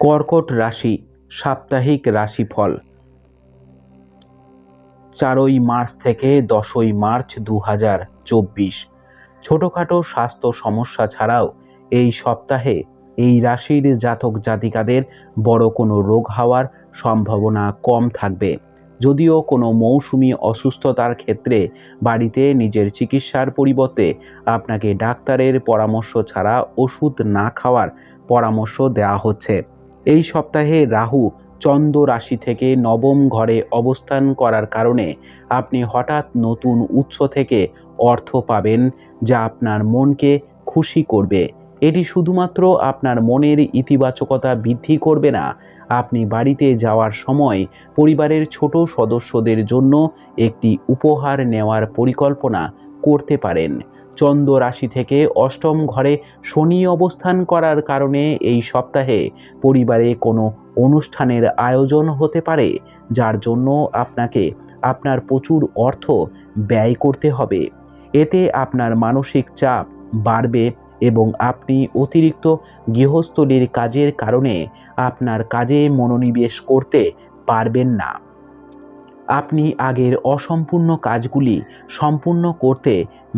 কর্কট রাশি, সাপ্তাহিক রাশিফল। চারই মার্চ থেকে দশই মার্চ দু হাজার চব্বিশ। ছোটোখাটো স্বাস্থ্য সমস্যা ছাড়াও এই সপ্তাহে এই রাশির জাতক জাতিকাদের বড় কোনো রোগ হওয়ার সম্ভাবনা কম থাকবে। যদিও কোনো মৌসুমি অসুস্থতার ক্ষেত্রে বাড়িতে নিজের চিকিৎসার পরিবর্তে আপনাকে ডাক্তারের পরামর্শ ছাড়া ওষুধ না খাওয়ার পরামর্শ দেওয়া হচ্ছে। এই সপ্তাহে রাহু চন্দ্র রাশি থেকে নবম ঘরে অবস্থান করার কারণে আপনি হঠাৎ নতুন উৎস থেকে অর্থ পাবেন, যা আপনার মনকে খুশি করবে। এটি শুধুমাত্র আপনার মনের ইতিবাচকতা বৃদ্ধি করবে না, আপনি বাড়িতে যাওয়ার সময় পরিবারের ছোট সদস্যদের জন্য একটি উপহার নেওয়ার পরিকল্পনা করতে পারেন। চন্দ্র রাশি থেকে অষ্টম ঘরে শনি অবস্থান করার কারণে এই সপ্তাহে পরিবারে কোনো অনুষ্ঠানের আয়োজন হতে পারে, যার জন্য আপনাকে আপনার প্রচুর অর্থ ব্যয় করতে হবে। এতে আপনার মানসিক চাপ বাড়বে এবং আপনি অতিরিক্ত গৃহস্থলীর কাজের কারণে আপনার কাজে মনোনিবেশ করতে পারবেন না। আপনি আগের অসম্পূর্ণ কাজগুলি সম্পূর্ণ করতে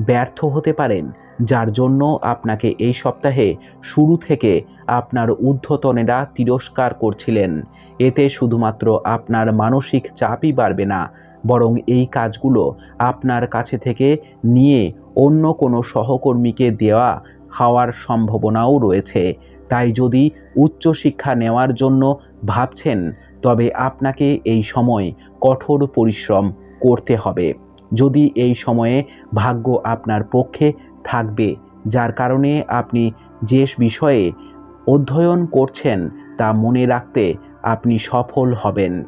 ব্যর্থ হতে পারেন, যার জন্য আপনাকে এই সপ্তাহে শুরু থেকে আপনার ঊর্ধ্বতনেরা তিরস্কার করছিলেন। এতে শুধুমাত্র আপনার মানসিক চাপই বাড়বে না, বরং এই কাজগুলো আপনার কাছে থেকে নিয়ে অন্য কোনো সহকর্মীকে দেওয়া হওয়ার সম্ভাবনাও রয়েছে। তাই যদি উচ্চশিক্ষা নেওয়ার জন্য ভাবছেন তবে আপনাকে এই সময় কঠোর পরিশ্রম করতে হবে। যদি এই সময়ে ভাগ্য আপনার পক্ষে থাকবে, যার কারণে আপনি যে বিষয়ে অধ্যয়ন করছেন তা মনে রাখতে আপনি সফল হবেন।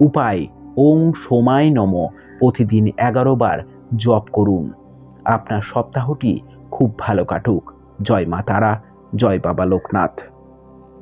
উপায়, ওং সময় নম, প্রতিদিন এগারো বার জপ করুন। আপনার সপ্তাহটি খুব ভালো কাটুক। জয় মা তারা, জয় বাবা লোকনাথ।